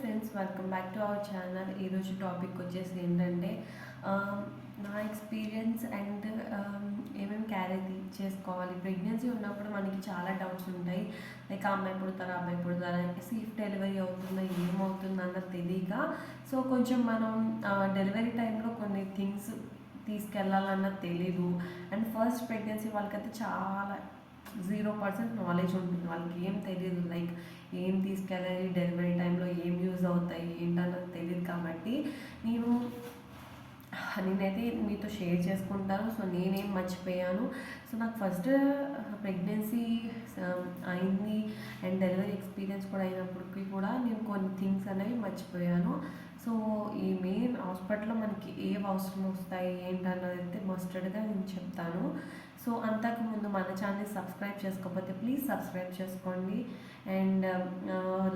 Friends welcome back to our channel ఈరోజు topic వచ్చేసి ఏంటంటే um, నా ఎక్స్పీరియన్స్ అండ్ ఏమేమి క్యారీ చేసుకోవాలి? ప్రెగ్నెన్సీ ఉన్నప్పుడు మనకి చాలా డౌట్స్ ఉంటాయి. లైక్ అమ్మాయి పుడతారా అబ్బాయి పుడతారా? సేఫ్ డెలివరీ అవుతుందా ఏమవుతుందా అన్నది తెలియక సో కొంచెం మనం డెలివరీ టైంలో కొన్ని థింగ్స్ తీసుకెళ్ళాలన్నది తెలీదు. అండ్ ఫస్ట్ ప్రెగ్నెన్సీ వాళ్ళకైతే చాలా జీరో పర్సెంట్ నాలెడ్జ్ ఉంటుంది. వాళ్ళకి ఏం తెలియదు లైక్ ఏం తీసుకెళ్ళాలి డెలివరీ టైంలో ఏం యూజ్ అవుతాయి ఏంటన్నది తెలియదు కాబట్టి నేను నేనైతే మీతో షేర్ చేసుకుంటాను. సో నేనేం మర్చిపోయాను. సో నాకు ఫస్ట్ ప్రెగ్నెన్సీ అయింది. అండ్ డెలివరీ ఎక్స్పీరియన్స్ కూడా అయినప్పటికీ కూడా నేను కొన్ని థింగ్స్ అనేవి మర్చిపోయాను. అప్పట్లో మనకి ఏం అవసరం వస్తాయి ఏంటన్నది అయితే మస్టర్డ్గా నేను చెప్తాను. సో అంతకుముందు మన ఛానల్ సబ్స్క్రైబ్ చేసుకోకపోతే ప్లీజ్ సబ్స్క్రైబ్ చేసుకోండి. అండ్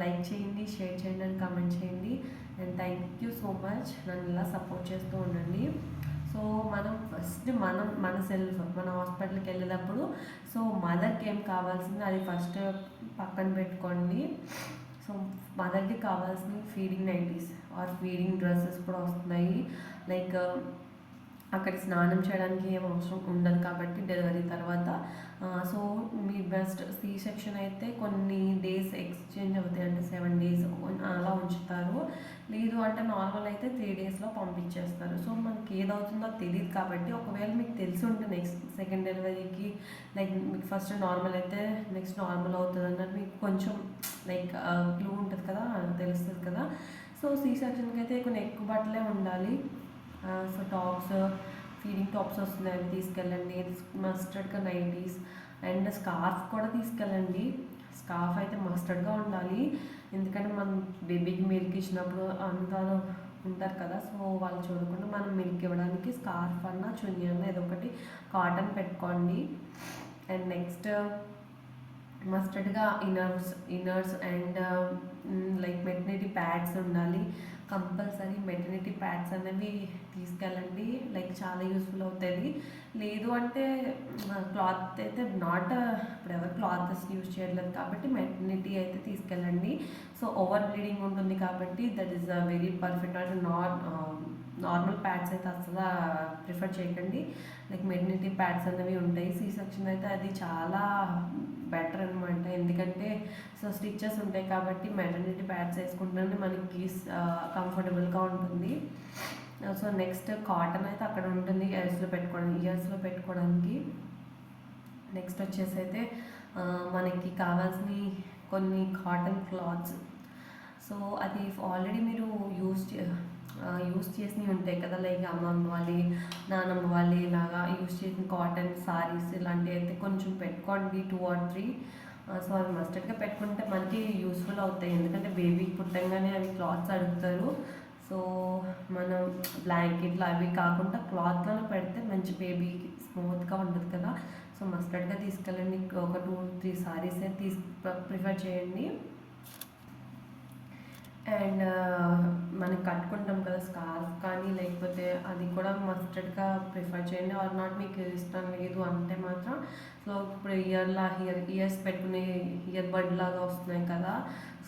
లైక్ చేయండి షేర్ చేయండి అండ్ కామెంట్ చేయండి. And thank you so much. నన్ను ఇలా సపోర్ట్ చేస్తూ ఉండండి. సో మనం ఫస్ట్ మనం మన సెల్ఫ్ మన హాస్పిటల్కి వెళ్ళేటప్పుడు సో మదర్కి ఏం కావాల్సిందో అది ఫస్ట్ పక్కన పెట్టుకోండి. సో మదర్కి కావాల్సిన feeding nighties or feeding dresses కూడా వస్తున్నాయి. లైక్ um, అక్కడ స్నానం చేయడానికి ఏం అవసరం ఉండదు కాబట్టి డెలివరీ తర్వాత. సో మీ బెస్ట్ సి సెక్షన్ అయితే కొన్ని డేస్ ఎక్స్చేంజ్ అవుతాయి అంటే సెవెన్ డేస్ అలా ఉంచుతారు. లేదు అంటే నార్మల్ అయితే త్రీ డేస్లో పంపించేస్తారు. సో మనకి ఏదవుతుందో తెలియదు కాబట్టి ఒకవేళ మీకు తెలిసి ఉంటే నెక్స్ట్ సెకండ్ డెలివరీకి లైక్ మీకు ఫస్ట్ నార్మల్ అయితే నెక్స్ట్ నార్మల్ అవుతుంది అన్నట్టు మీకు కొంచెం లైక్ గ్లూ ఉంటుంది కదా తెలుస్తుంది కదా. సో సీ సెక్షన్కి అయితే కొన్ని ఎక్కువ బట్టలే ఉండాలి. సో టాప్స్ ఫీడింగ్ టాప్స్ వస్తున్నాయి అవి తీసుకెళ్ళండి. మస్టర్డ్గా నైటీస్. అండ్ స్కార్ఫ్ కూడా తీసుకెళ్ళండి. స్కార్ఫ్ అయితే మస్టర్డ్గా ఉండాలి. ఎందుకంటే మనం బేబీకి మిల్క్ ఇచ్చినప్పుడు అంతా ఉంటారు కదా సో వాళ్ళు చూడకుండా మనం మిల్క్ ఇవ్వడానికి స్కార్ఫ్ అన్న చున్నీ అన్న ఏదో ఒకటి కాటన్ పెట్టుకోండి. And next మస్టర్డ్గా inners inners and like maternity pads ఉండాలి. కంపల్సరీ మెటర్నిటీ ప్యాడ్స్ అనేవి తీసుకెళ్ళండి. లైక్ చాలా యూస్ఫుల్ అవుతుంది లేదు అంటే క్లాత్ అయితే నాట్ ఇప్పుడు ఎవరు క్లాత్స్ యూజ్ చేయట్లేదు కాబట్టి మెటర్నిటీ అయితే తీసుకెళ్ళండి. సో ఓవర్ బ్లీడింగ్ ఉంటుంది కాబట్టి that is a very perfect అంటే నాట్ నార్మల్ ప్యాడ్స్ అయితే అసలు ప్రిఫర్ చేయకండి. లైక్ మెడినిటీ ప్యాడ్స్ అనేవి ఉంటాయి. సి సెక్షన్ అయితే అది చాలా బెటర్ అనమాట ఎందుకంటే సో స్టిచ్చెస్ ఉంటాయి కాబట్టి మెటర్నిటీ ప్యాడ్స్ వేసుకుంటేనే మనకి కంఫర్టబుల్గా ఉంటుంది. సో నెక్స్ట్ కాటన్ అయితే అక్కడ ఉంటుంది. ఇయర్స్లో పెట్టుకోవడానికి ఇయర్స్లో పెట్టుకోవడానికి. నెక్స్ట్ వచ్చేసి అయితే మనకి కావాల్సిన కొన్ని కాటన్ క్లాత్స్. సో అది ఆల్రెడీ మీరు యూస్ చే యూస్ చేసినవి ఉంటాయి కదా లైక్ అమ్మమ్మ వాళ్ళి నానమ్మ వాళ్ళు ఇలాగా యూస్ చేసిన కాటన్ సారీస్ ఇలాంటివి అయితే కొంచెం పెట్టుకోండి టూ ఆర్ త్రీ సో అవి మస్టర్డ్గా పెట్టుకుంటే మనకి యూస్ఫుల్ అవుతాయి. ఎందుకంటే బేబీ పుట్టంగానే అవి క్లాత్స్ అడుగుతారు. సో మనం బ్లాంకెట్లు అవి కాకుండా క్లాత్లలో పెడితే మంచి బేబీకి స్మూత్గా ఉంటుంది కదా. సో మస్టర్డ్గా తీసుకెళ్ళండి. ఒక టూ త్రీ సారీస్ అయితే తీసు ప్రిఫర్ చేయండి. అండ్ మనం కట్టుకుంటాం కదా స్కార్ఫ్ కానీ లేకపోతే అది కూడా మస్టర్డ్గా ప్రిఫర్ చేయండి. ఆర్ నాట్ మీకు ఇష్టం లేదు అంటే మాత్రం సో ఇప్పుడు ఇయర్లా ఇయర్ ఇయర్స్ పెట్టుకునే ఇయర్ బడ్ లాగా వస్తున్నాయి కదా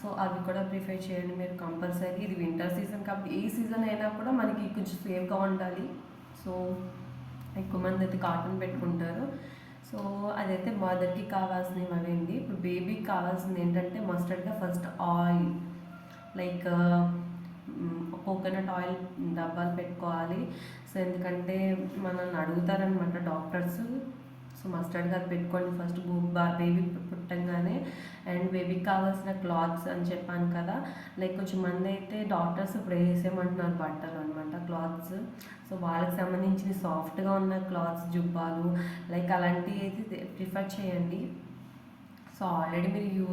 సో అవి కూడా ప్రిఫర్ చేయండి. మీరు కంపల్సరీ ఇది వింటర్ సీజన్ కాబట్టి ఏ సీజన్ అయినా కూడా మనకి కొంచెం సేఫ్గా ఉండాలి. సో ఎక్కువ మంది అయితే కాటన్ పెట్టుకుంటారు. సో అదైతే మదర్కి కావాల్సినవి అవేంటి ఇప్పుడు బేబీకి కావాల్సింది ఏంటంటే మస్టర్డ్గా first oil. Like coconut oil డబ్బాలు పెట్టుకోవాలి. సో ఎందుకంటే మనల్ని అడుగుతారనమాట డాక్టర్స్. సో మస్టర్డ్ గారు పెట్టుకోండి ఫస్ట్ బేబీ పుట్టంగానే. అండ్ బేబీకి కావాల్సిన క్లాత్స్ అని చెప్పాను కదా లైక్ కొంచెం మంది అయితే డాక్టర్స్ ఇప్పుడు వేసేయమంటున్నారు బట్టలు అనమాట క్లాత్స్. సో వాళ్ళకి సంబంధించిన సాఫ్ట్గా ఉన్న క్లాత్స్ జుబ్బాలు లైక్ అలాంటివి అయితే ప్రిఫర్ చేయండి. సో ఆల్రెడీ మీరు యూ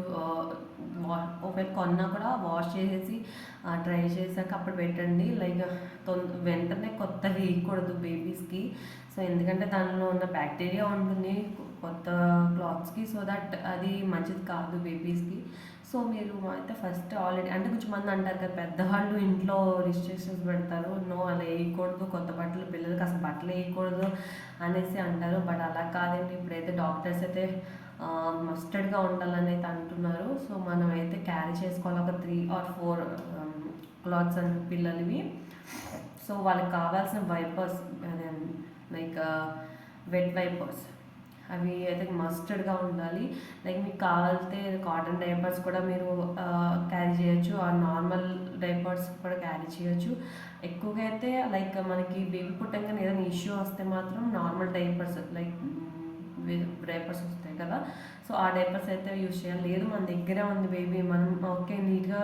వా- ఒకవేళ కొన్నా కూడా వాష్ చేసేసి డ్రై చేసాక అప్పుడు పెట్టండి. లైక్ తొం వెంటనే కొత్త వేయకూడదు బేబీస్కి. సో ఎందుకంటే దానిలో ఉన్న బ్యాక్టీరియా ఉంటుంది కొత్త క్లాత్స్కి. సో దట్ అది మంచిది కాదు బేబీస్కి. సో మీరు అయితే ఫస్ట్ ఆల్రెడీ అంటే కొంచెం మంది అంటారు కదా పెద్దవాళ్ళు ఇంట్లో రిస్ట్రిక్షన్స్ పెడతారు. నో అలా వేయకూడదు కొత్త బట్టలు పిల్లలకి అసలు బట్టలు వేయకూడదు అనేసి అంటారు. బట్ అలా కాదండి. ఇప్పుడైతే డాక్టర్స్ అయితే మస్టర్డ్గా ఉండాలని అయితే అంటున్నారు. సో మనం అయితే క్యారీ చేసుకోవాలి. ఒక three or four clothes and పిల్లలవి. సో వాళ్ళకి కావాల్సిన వైపర్స్ అదే లైక్ వెట్ వైపర్స్ అవి అయితే మస్టర్డ్గా ఉండాలి. లైక్ మీకు కావాలితే కాటన్ డైపర్స్ కూడా మీరు క్యారీ చేయొచ్చు. ఆ నార్మల్ డైపర్స్ కూడా క్యారీ చేయొచ్చు. ఎక్కువగా అయితే లైక్ మనకి బేబీ పుట్టంగానే ఏదైనా ఇష్యూ వస్తే మాత్రం నార్మల్ డైపర్స్ లైక్ డైపర్స్ వస్తాయి కదా. సో ఆ డైపర్స్ అయితే యూజ్ చేయాలి. లేదు మన దగ్గరే ఉంది బేబీ. మనం ఓకే నీట్గా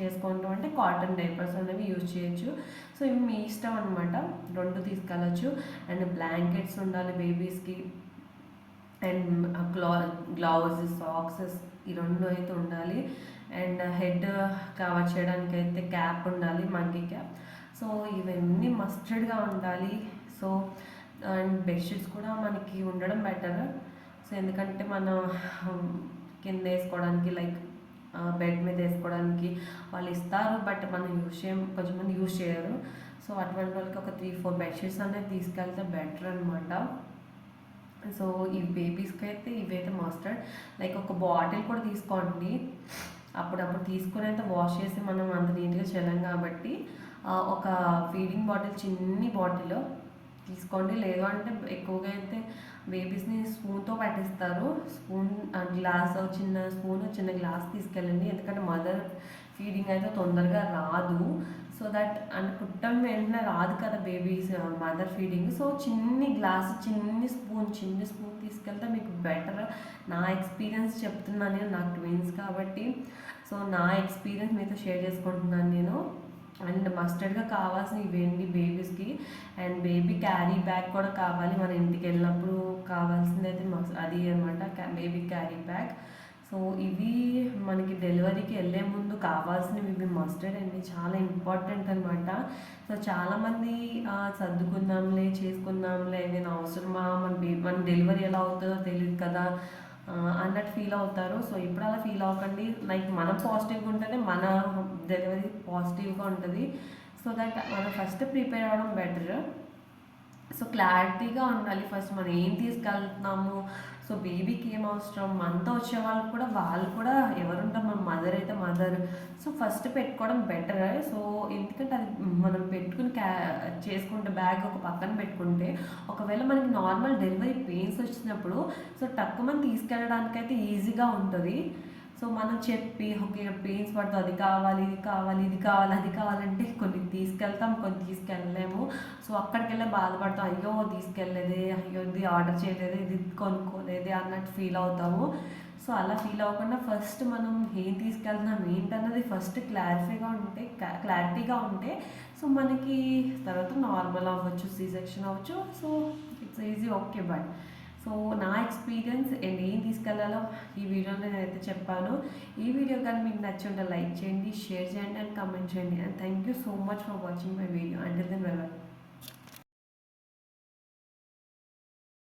చేసుకుంటాం అంటే కాటన్ డైపర్స్ అనేవి యూజ్ చేయొచ్చు. సో ఇవి మీ ఇష్టం అనమాట రెండు తీసుకెళ్ళచ్చు. అండ్ బ్లాంకెట్స్ ఉండాలి బేబీస్కి. అండ్ గ్లా గ్లౌజ్ సాక్సెస్ ఈ రెండు అయితే ఉండాలి. అండ్ హెడ్ కవర్ చేయడానికి అయితే క్యాప్ ఉండాలి మంకీ క్యాప్. సో ఇవన్నీ మస్టర్డ్గా ఉండాలి. సో అండ్ బెడ్షీట్స్ కూడా మనకి ఉండడం బెటర్. సో ఎందుకంటే మనం కింద వేసుకోవడానికి లైక్ బెడ్ మీద వేసుకోవడానికి వాళ్ళు ఇస్తారు. బట్ మనం యూజ్ చేయం కొంచెం మంది యూజ్ చేయరు. సో అటువంటి వాళ్ళకి ఒక త్రీ ఫోర్ బెడ్షీట్స్ అనేది తీసుకెళ్తే బెటర్ అనమాట సో ఈ బేబీస్కి అయితే ఇవైతే మస్టర్డ్. లైక్ ఒక బాటిల్ కూడా తీసుకోండి. అప్పుడప్పుడు తీసుకుని అయితే వాష్ చేసి మనం అంత నీట్గా చేయలేం కాబట్టి ఒక ఫీడింగ్ బాటిల్ చిన్ని బాటిల్ తీసుకోండి. లేదు అంటే ఎక్కువగా అయితే బేబీస్ని స్పూన్తో పట్టిస్తారు. స్పూన్ గ్లాస్ చిన్న స్పూన్ చిన్న గ్లాస్ తీసుకెళ్ళండి. ఎందుకంటే మదర్ ఫీడింగ్ అయితే తొందరగా రాదు. సో దట్ అండ్ పుట్టం వెంటనే రాదు కదా బేబీస్ మదర్ ఫీడింగ్ సో చిన్ని గ్లాస్ చిన్ని స్పూన్ చిన్ని స్పూన్ తీసుకెళ్తే మీకు బెటర్ నా ఎక్స్పీరియన్స్ చెప్తున్నాను నేను నాకు ట్విన్స్ కాబట్టి. సో నా ఎక్స్పీరియన్స్ మీతో షేర్ చేసుకుంటున్నాను నేను. అండ్ మస్టర్డ్గా కావాల్సిన ఇవేంటి? బేబీస్కి అండ్ బేబీ క్యారీ బ్యాగ్ కూడా కావాలి. మన ఇంటికి వెళ్ళినప్పుడు కావాల్సింది అయితే అది అనమాట బేబీ క్యారీ బ్యాగ్. సో ఇవి మనకి డెలివరీకి వెళ్ళే ముందు కావాల్సినవి ఇవి మస్టర్డ్ అండి. చాలా ఇంపార్టెంట్ అనమాట సో చాలామంది సర్దుకుందాంలే చేసుకుందాంలే ఏదైనా అవసరమా? మన బే మన డెలివరీ ఎలా అవుతుందో తెలియదు కదా. అన్నట్టు ఫీల్ అవుతారు. సో ఇప్పుడు అలా ఫీల్ అవ్వకండి. లైక్ మనం పాజిటివ్గా ఉంటేనే మన డెలివరీ పాజిటివ్గా ఉంటుంది. సో దట్ మనం ఫస్ట్ ప్రిపేర్ అవ్వడం బెటర్ సో క్లారిటీగా ఉండాలి. ఫస్ట్ మనం ఏం తీసుకెళ్తున్నాము? సో బేబీకి ఏం అవసరం? మనతో వచ్చే వాళ్ళు కూడా వాళ్ళు కూడా ఎవరుంటారు? మన మదర్ అయితే మదర్ సో ఫస్ట్ పెట్టుకోవడం బెటర్ సో ఎందుకంటే అది మనం పెట్టుకుని క్యా చేసుకుంటే బ్యాగ్ ఒక పక్కన పెట్టుకుంటే ఒకవేళ మనకి నార్మల్ డెలివరీ పెయిన్స్ వచ్చినప్పుడు సో తక్కువ మంది తీసుకెళ్ళడానికైతే ఈజీగా ఉంటుంది. సో మనం చెప్పి ఓకే పెయిన్స్ పడుతుంది అది కావాలి ఇది కావాలి ఇది కావాలి అది కావాలంటే కొన్ని తీసుకెళ్తాం కొన్ని తీసుకెళ్ళలేము. సో అక్కడికెళ్ళే బాధపడతాం అయ్యో తీసుకెళ్ళలేదే అయ్యో ఇది ఆర్డర్ చేయలేదు ఇది కొనుక్కోలేదే అన్నట్టు ఫీల్ అవుతాము. సో అలా ఫీల్ అవ్వకుండా ఫస్ట్ మనం ఏం తీసుకెళ్తున్నాం ఏంటన్నది ఫస్ట్ క్లారిఫైగా ఉంటే క్లారిటీగా ఉంటే సో మనకి తర్వాత నార్మల్ అవ్వచ్చు సీ సెక్షన్ అవ్వచ్చు. So it's easy okay but so నా ఎక్స్పీరియన్స్ అండ్ ఏం తీసుకెళ్ళాలో ఈ వీడియోలో నేనైతే చెప్పాను. ఈ వీడియో కానీ మీకు నచ్చుంటే లైక్ చేయండి షేర్ చేయండి అండ్ కమెంట్ చేయండి. And thank you so much for watching my video and then well